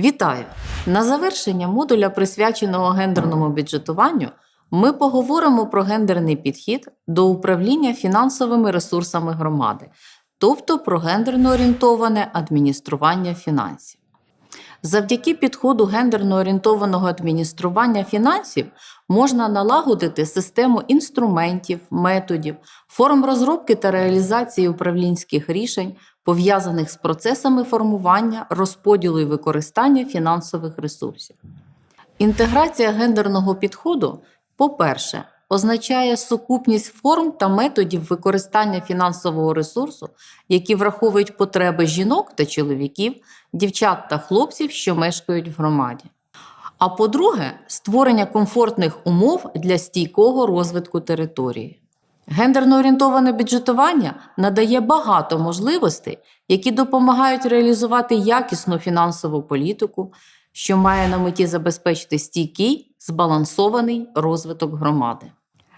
Вітаю! На завершення модуля, присвяченого гендерному бюджетуванню, ми поговоримо про гендерний підхід до управління фінансовими ресурсами громади, тобто про гендерно орієнтоване адміністрування фінансів. Завдяки підходу гендерно орієнтованого адміністрування фінансів можна налагодити систему інструментів, методів, форм розробки та реалізації управлінських рішень, пов'язаних з процесами формування, розподілу і використання фінансових ресурсів. Інтеграція гендерного підходу, по-перше, означає сукупність форм та методів використання фінансового ресурсу, які враховують потреби жінок та чоловіків, дівчат та хлопців, що мешкають в громаді. А по-друге, створення комфортних умов для стійкого розвитку території. Гендерно орієнтоване бюджетування надає багато можливостей, які допомагають реалізувати якісну фінансову політику, що має на меті забезпечити стійкий, збалансований розвиток громади.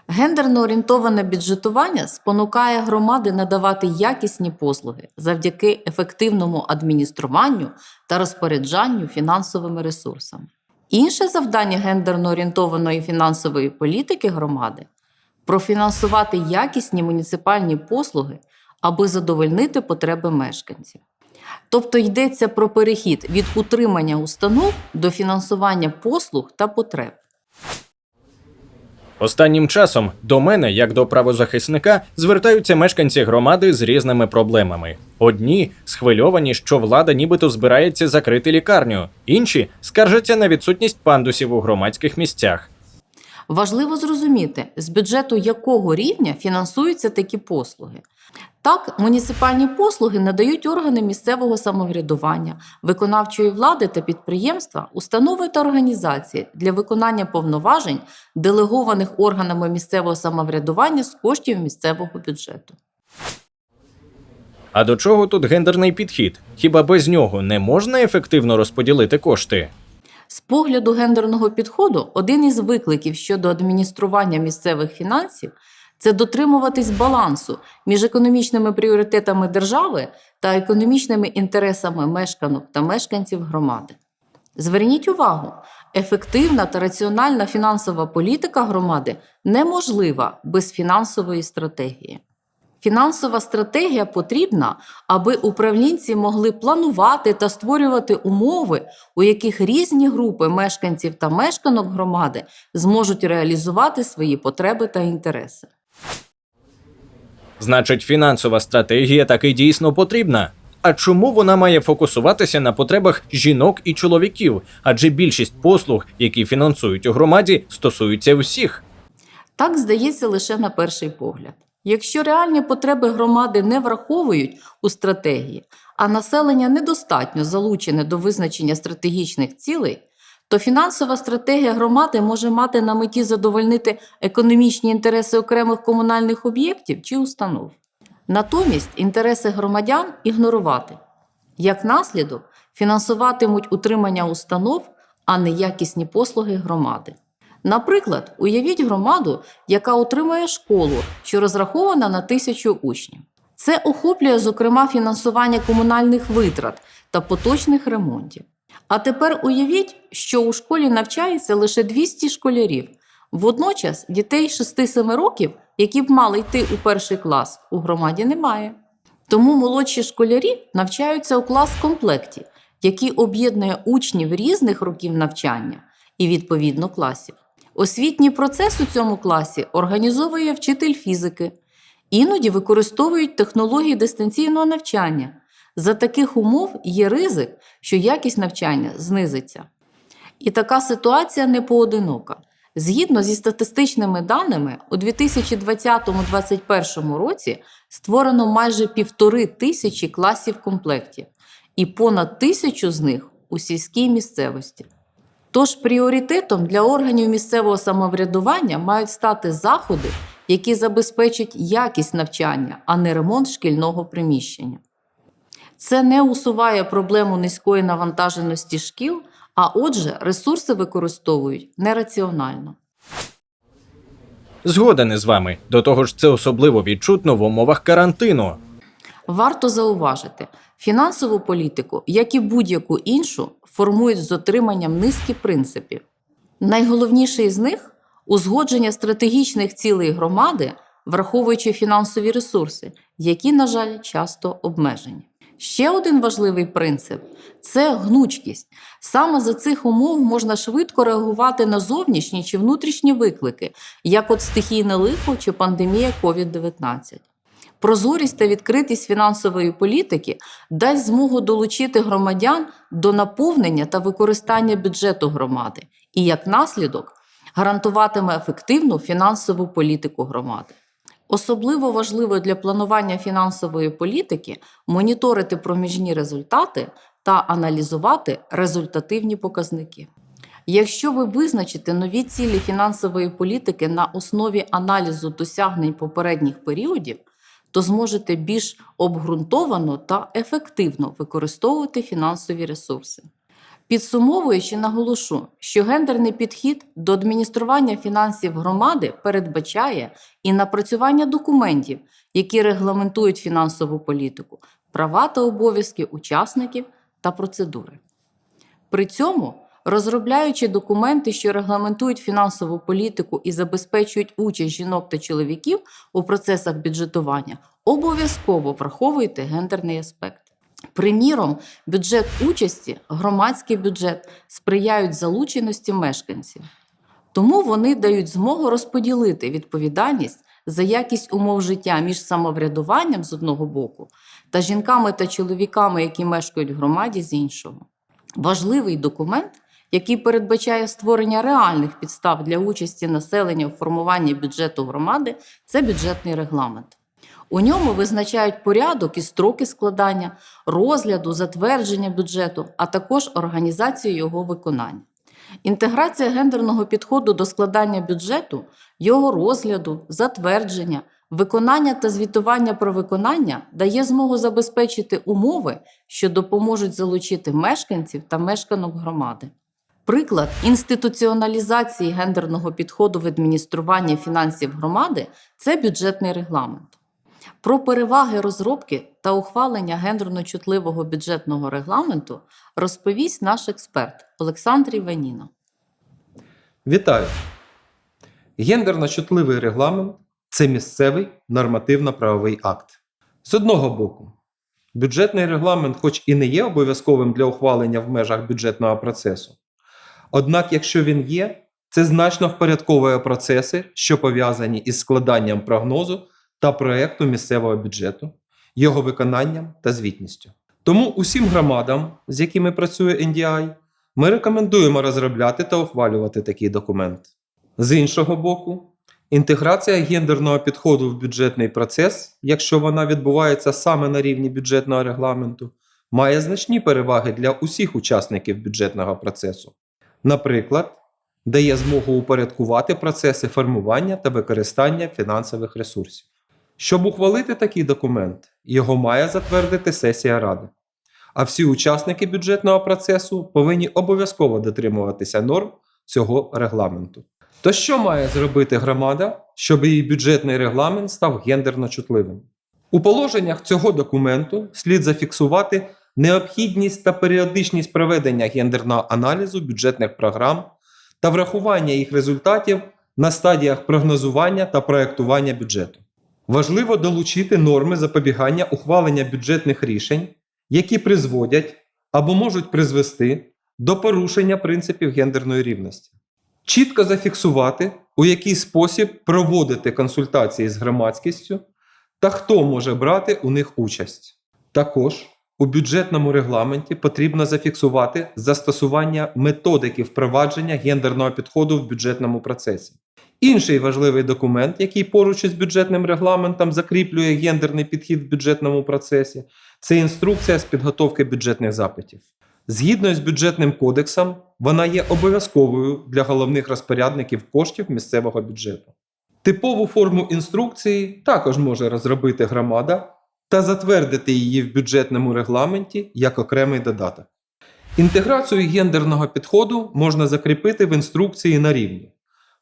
Гендерно орієнтоване бюджетування спонукає громади надавати якісні послуги завдяки ефективному адмініструванню та розпоряджанню фінансовими ресурсами. Інше завдання гендерно орієнтованої фінансової політики громади профінансувати якісні муніципальні послуги, аби задовольнити потреби мешканців. Тобто йдеться про перехід від утримання установ до фінансування послуг та потреб. Останнім часом до мене, як до правозахисника, звертаються мешканці громади з різними проблемами. Одні схвильовані, що влада нібито збирається закрити лікарню, інші скаржаться на відсутність пандусів у громадських місцях. Важливо зрозуміти, з бюджету якого рівня фінансуються такі послуги. Так, муніципальні послуги надають органи місцевого самоврядування, виконавчої влади та підприємства, установи та організації для виконання повноважень, делегованих органами місцевого самоврядування з коштів місцевого бюджету. А до чого тут гендерний підхід? Хіба без нього не можна ефективно розподілити кошти? З погляду гендерного підходу, один із викликів щодо адміністрування місцевих фінансів це дотримуватись балансу між економічними пріоритетами держави та економічними інтересами мешканок та мешканців громади. Зверніть увагу, ефективна та раціональна фінансова політика громади неможлива без фінансової стратегії. Фінансова стратегія потрібна, аби управлінці могли планувати та створювати умови, у яких різні групи мешканців та мешканок громади зможуть реалізувати свої потреби та інтереси. Значить, фінансова стратегія таки дійсно потрібна. А чому вона має фокусуватися на потребах жінок і чоловіків? Адже більшість послуг, які фінансують у громаді, стосуються всіх. Так здається лише на перший погляд. Якщо реальні потреби громади не враховують у стратегії, а населення недостатньо залучене до визначення стратегічних цілей, то фінансова стратегія громади може мати на меті задовольнити економічні інтереси окремих комунальних об'єктів чи установ. Натомість інтереси громадян ігнорувати. Як наслідок, фінансуватимуть утримання установ, а не якісні послуги громади. Наприклад, уявіть громаду, яка утримує школу, що розрахована на тисячу учнів. Це охоплює, зокрема, фінансування комунальних витрат та поточних ремонтів. А тепер уявіть, що у школі навчається лише 200 школярів. Водночас дітей 6-7 років, які б мали йти у перший клас, у громаді немає. Тому молодші школярі навчаються у клас-комплекті, який об'єднує учнів різних років навчання і відповідно класів. Освітній процес у цьому класі організовує вчитель фізики. Іноді використовують технології дистанційного навчання. За таких умов є ризик, що якість навчання знизиться. І така ситуація не поодинока. Згідно зі статистичними даними, у 2020-2021 році створено майже півтори тисячі класів комплектів, і понад тисячу з них у сільській місцевості. Тож пріоритетом для органів місцевого самоврядування мають стати заходи, які забезпечать якість навчання, а не ремонт шкільного приміщення. Це не усуває проблему низької навантаженості шкіл, а отже, ресурси використовують нераціонально. Згоден із вами. До того ж, це особливо відчутно в умовах карантину. Варто зауважити, фінансову політику, як і будь-яку іншу, формують з дотриманням низки принципів. Найголовніший з них узгодження стратегічних цілей громади, враховуючи фінансові ресурси, які, на жаль, часто обмежені. Ще один важливий принцип це гнучкість. Саме за цих умов можна швидко реагувати на зовнішні чи внутрішні виклики, як от стихійне лихо чи пандемія COVID-19. Прозорість та відкритість фінансової політики дасть змогу долучити громадян до наповнення та використання бюджету громади і, як наслідок, гарантуватиме ефективну фінансову політику громади. Особливо важливо для планування фінансової політики моніторити проміжні результати та аналізувати результативні показники. Якщо ви визначите нові цілі фінансової політики на основі аналізу досягнень попередніх періодів, то зможете більш обґрунтовано та ефективно використовувати фінансові ресурси. Підсумовуючи, наголошу, що гендерний підхід до адміністрування фінансів громади передбачає і напрацювання документів, які регламентують фінансову політику, права та обов'язки учасників та процедури. При цьому, розробляючи документи, що регламентують фінансову політику і забезпечують участь жінок та чоловіків у процесах бюджетування, обов'язково враховуйте гендерний аспект. Приміром, бюджет участі, громадський бюджет сприяють залученості мешканців. Тому вони дають змогу розподілити відповідальність за якість умов життя між самоврядуванням з одного боку та жінками та чоловіками, які мешкають в громаді з іншого. Важливий документ, який передбачає створення реальних підстав для участі населення у формуванні бюджету громади, це бюджетний регламент. У ньому визначають порядок і строки складання, розгляду, затвердження бюджету, а також організацію його виконання. Інтеграція гендерного підходу до складання бюджету, його розгляду, затвердження, виконання та звітування про виконання дає змогу забезпечити умови, що допоможуть залучити мешканців та мешканок громади. Приклад інституціоналізації гендерного підходу в адмініструванні фінансів громади це бюджетний регламент. Про переваги розробки та ухвалення гендерно чутливого бюджетного регламенту розповість наш експерт Олександр Іваніна. Вітаю! Гендерно чутливий регламент це місцевий нормативно-правовий акт. З одного боку, бюджетний регламент, хоч і не є обов'язковим для ухвалення в межах бюджетного процесу. Однак, якщо він є, це значно впорядковує процеси, що пов'язані із складанням прогнозу та проекту місцевого бюджету, його виконанням та звітністю. Тому усім громадам, з якими працює NDI, ми рекомендуємо розробляти та ухвалювати такий документ. З іншого боку, інтеграція гендерного підходу в бюджетний процес, якщо вона відбувається саме на рівні бюджетного регламенту, має значні переваги для усіх учасників бюджетного процесу. Наприклад, дає змогу упорядкувати процеси формування та використання фінансових ресурсів. Щоб ухвалити такий документ, його має затвердити сесія Ради. А всі учасники бюджетного процесу повинні обов'язково дотримуватися норм цього регламенту. То що має зробити громада, щоб її бюджетний регламент став гендерно чутливим? У положеннях цього документу слід зафіксувати необхідність та періодичність проведення гендерного аналізу бюджетних програм та врахування їх результатів на стадіях прогнозування та проектування бюджету. Важливо долучити норми запобігання ухвалення бюджетних рішень, які призводять або можуть призвести до порушення принципів гендерної рівності. Чітко зафіксувати, у який спосіб проводити консультації з громадськістю та хто може брати у них участь. Також у бюджетному регламенті потрібно зафіксувати застосування методики впровадження гендерного підходу в бюджетному процесі. Інший важливий документ, який поруч із бюджетним регламентом закріплює гендерний підхід в бюджетному процесі, це інструкція з підготовки бюджетних запитів. Згідно з бюджетним кодексом, вона є обов'язковою для головних розпорядників коштів місцевого бюджету. Типову форму інструкції також може розробити громада та затвердити її в бюджетному регламенті як окремий додаток. Інтеграцію гендерного підходу можна закріпити в інструкції на рівні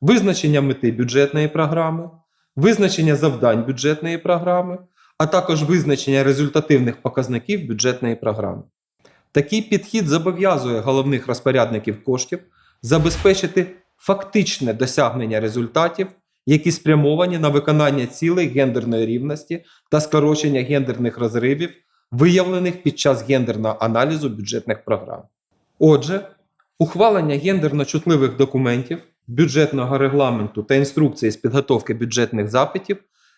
визначення мети бюджетної програми, визначення завдань бюджетної програми, а також визначення результативних показників бюджетної програми. Такий підхід зобов'язує головних розпорядників коштів забезпечити фактичне досягнення результатів, які спрямовані на виконання цілей гендерної рівності та скорочення гендерних розривів, виявлених під час гендерного аналізу бюджетних програм. Отже, ухвалення гендерно чутливих документів, бюджетного регламенту та інструкції з підготовки бюджетних запитів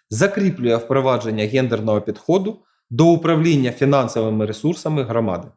закріплює впровадження гендерного підходу до управління фінансовими ресурсами громади.